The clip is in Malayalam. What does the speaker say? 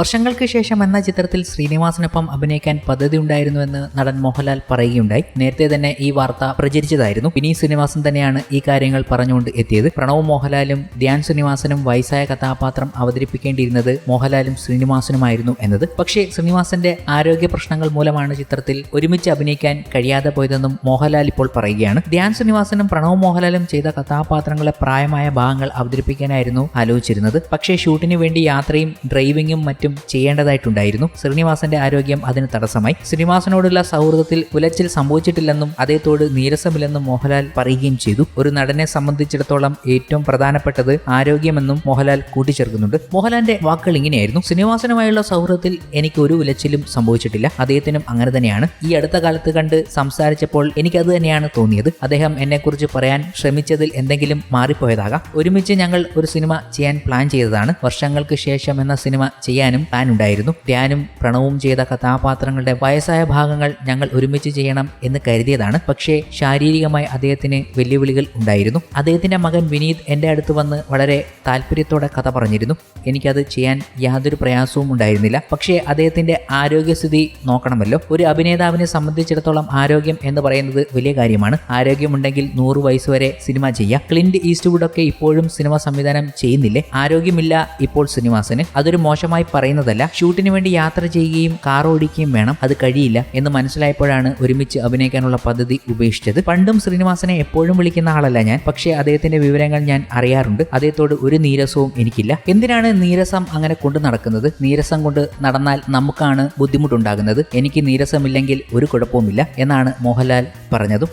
വർഷങ്ങൾക്ക് ശേഷം എന്ന ചിത്രത്തിൽ ശ്രീനിവാസനൊപ്പം അഭിനയിക്കാൻ പദ്ധതി ഉണ്ടായിരുന്നുവെന്ന് നടൻ മോഹൻലാൽ പറയുകയുണ്ടായി. നേരത്തെ തന്നെ ഈ വാർത്ത പ്രചരിച്ചതായിരുന്നു. വിനീത് ശ്രീനിവാസൻ തന്നെയാണ് ഈ കാര്യങ്ങൾ പറഞ്ഞുകൊണ്ട് എത്തിയത്. പ്രണവ് മോഹൻലാലും ധ്യാൻ ശ്രീനിവാസനും വയസ്സായ കഥാപാത്രം അവതരിപ്പിക്കേണ്ടിയിരുന്നത് മോഹൻലാലും ശ്രീനിവാസനുമായിരുന്നു എന്നത്. പക്ഷേ ശ്രീനിവാസന്റെ ആരോഗ്യ പ്രശ്നങ്ങൾ മൂലമാണ് ചിത്രത്തിൽ ഒരുമിച്ച് അഭിനയിക്കാൻ കഴിയാതെ പോയതെന്നും മോഹൻലാൽ ഇപ്പോൾ പറയുകയാണ്. ധ്യാൻ ശ്രീനിവാസനും പ്രണവ് മോഹൻലാലും ചെയ്ത കഥാപാത്രങ്ങളെ പ്രായമായ ഭാഗങ്ങൾ അവതരിപ്പിക്കാനായിരുന്നു ആലോചിച്ചിരുന്നത്. പക്ഷേ ഷൂട്ടിന് വേണ്ടി യാത്രയും ഡ്രൈവിംഗും മറ്റും ചെയ്യേണ്ടതായിട്ടുണ്ടായിരുന്നു. ശ്രീനിവാസന്റെ ആരോഗ്യം അതിന് തടസ്സമായി. ശ്രീനിവാസനോടുള്ള സൗഹൃദത്തിൽ ഉലച്ചിൽ സംഭവിച്ചിട്ടില്ലെന്നും അദ്ദേഹത്തോട് നീരസമില്ലെന്നും മോഹൻലാൽ പറയുകയും ചെയ്തു. ഒരു നടനെ സംബന്ധിച്ചിടത്തോളം ഏറ്റവും പ്രധാനപ്പെട്ടത് ആരോഗ്യമെന്നും മോഹൻലാൽ കൂട്ടിച്ചേർക്കുന്നുണ്ട്. മോഹൻലാലിന്റെ വാക്കുകൾ ഇങ്ങനെയായിരുന്നു. ശ്രീനിവാസനുമായുള്ള സൗഹൃദത്തിൽ എനിക്ക് ഒരു ഉലച്ചിലും സംഭവിച്ചിട്ടില്ല. അദ്ദേഹത്തിനും അങ്ങനെ തന്നെയാണ്. ഈ അടുത്ത കാലത്ത് കണ്ട് സംസാരിച്ചപ്പോൾ എനിക്കത് തന്നെയാണ് തോന്നിയത്. അദ്ദേഹം എന്നെക്കുറിച്ച് പറയാൻ ശ്രമിച്ചതിൽ എന്തെങ്കിലും മാറിപ്പോയതാകാം. ഒരുമിച്ച് ഞങ്ങൾ ഒരു സിനിമ ചെയ്യാൻ പ്ലാൻ ചെയ്തതാണ്. വർഷങ്ങൾക്ക് ശേഷം എന്ന സിനിമ ചെയ്യാനും പ്ലാൻ ഉണ്ടായിരുന്നു ധ്യാനും പ്രണവും ചെയ്ത കഥാപാത്രങ്ങളുടെ വയസ്സായ ഭാഗങ്ങൾ ഞങ്ങൾ ഒരുമിച്ച് ചെയ്യണം എന്ന് കരുതിയതാണ്. പക്ഷേ ശാരീരികമായി അദ്ദേഹത്തിന് വെല്ലുവിളികൾ ഉണ്ടായിരുന്നു. അദ്ദേഹത്തിന്റെ മകൻ വിനീത് എന്റെ അടുത്ത് വന്ന് വളരെ താല്പര്യത്തോടെ കഥ പറഞ്ഞിരുന്നു. എനിക്കത് ചെയ്യാൻ യാതൊരു പ്രയാസവും ഉണ്ടായിരുന്നില്ല. പക്ഷേ അദ്ദേഹത്തിന്റെ ആരോഗ്യസ്ഥിതി നോക്കണമല്ലോ. ഒരു അഭിനേതാവിനെ സംബന്ധിച്ചിടത്തോളം ആരോഗ്യം എന്ന് പറയുന്നത് വലിയ കാര്യമാണ്. ആരോഗ്യമുണ്ടെങ്കിൽ നൂറ് വയസ്സ് വരെ സിനിമ ചെയ്യാം. ക്ലിൻഡ് ഈസ്റ്റ്വുഡ് ഒക്കെ ഇപ്പോഴും സിനിമ സംവിധാനം ചെയ്യുന്നില്ലേ? ആരോഗ്യമില്ല ഇപ്പോൾ ശ്രീനിവാസന് അതൊരു മോശമായി പറയുന്നതല്ല. ഷൂട്ടിന് വേണ്ടി യാത്ര ചെയ്യുകയും കാർ ഓടിക്കുകയും വേണം. അത് കഴിയില്ല എന്ന് മനസ്സിലായപ്പോഴാണ് ഒരുമിച്ച് അഭിനയിക്കാനുള്ള പദ്ധതി ഉപേക്ഷിച്ചത്. പണ്ടും ശ്രീനിവാസനെ എപ്പോഴും വിളിക്കുന്ന ആളല്ല ഞാൻ. പക്ഷേ അദ്ദേഹത്തിന്റെ വിവരങ്ങൾ ഞാൻ അറിയാറുണ്ട്. അദ്ദേഹത്തോട് ഒരു നീരസവും എനിക്കില്ല. എന്തിനാണ് നീരസം അങ്ങനെ കൊണ്ടു നടക്കുന്നത്? നീരസം കൊണ്ട് നടന്നാൽ നമുക്കാണ് ബുദ്ധിമുട്ടുണ്ടാകുന്നത്. എനിക്ക് നീരസമില്ലെങ്കിൽ ഒരു കുഴപ്പവുമില്ല എന്നാണ് മോഹൻലാൽ പറഞ്ഞതും.